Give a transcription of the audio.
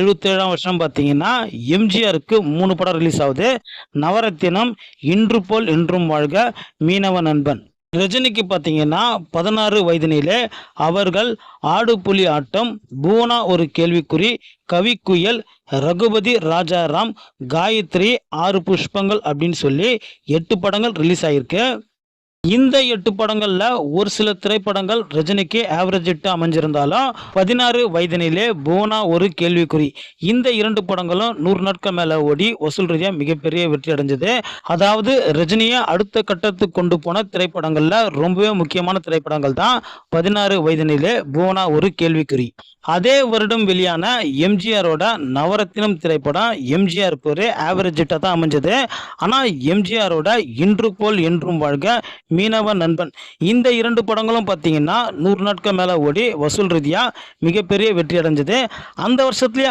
எழுபத்தேழாம் வருஷம் பார்த்தீங்கன்னா எம்ஜிஆருக்கு மூணு படம் ரிலீஸ் ஆகுது. நவரத்தினம் இன்று போல் என்றும் வாழ்க மீனவ நண்பன். ரஜினிக்கு பார்த்தீங்கன்னா பதினாறு வயதினிலே அவர்கள் ஆடு புலி ஆட்டம் பூனா ஒரு கேள்விக்குறி கவிக்குயல் ரகுபதி ராஜாராம் காயத்ரி ஆறு புஷ்பங்கள் அப்படின்னு சொல்லி எட்டு படங்கள் ரிலீஸ் ஆகிருக்கு இந்த எட்டு படங்கள்ல ஒரு சில திரைப்படங்கள் ரஜினிக்கு ஆவரேஜ் இட்டு அமைஞ்சிருந்தாலும் பதினாறு வயதினிலே போனா ஒரு கேள்விக்குறி. இந்த இரண்டு படங்களும் நூறு நாட்கள் மேல ஓடி வசூல் ரீதியா மிகப்பெரிய வெற்றி அடைஞ்சது. அதாவது ரஜினியை அடுத்த கட்டத்துக்கு கொண்டு போன திரைப்படங்கள்ல ரொம்பவே முக்கியமான திரைப்படங்கள் தான் பதினாறு வயதினிலே போனா ஒரு கேள்விக்குறி. அதே வருடம் வெளியான எம்ஜிஆரோட நவரத்தினம் திரைப்படம் எம்ஜிஆர் பேரு ஆவரேஜ் இட்டா தான் அமைஞ்சது. ஆனால் எம்ஜிஆரோட இன்று போல் என்றும் வாழ்க மீனவ நண்பன். இந்த இரண்டு படங்களும் பார்த்தீங்கன்னா நூறு நாட்கள் மேலே ஓடி வசூல் ரீதியாக மிகப்பெரிய வெற்றி அடைஞ்சது. அந்த வருஷத்துலேயே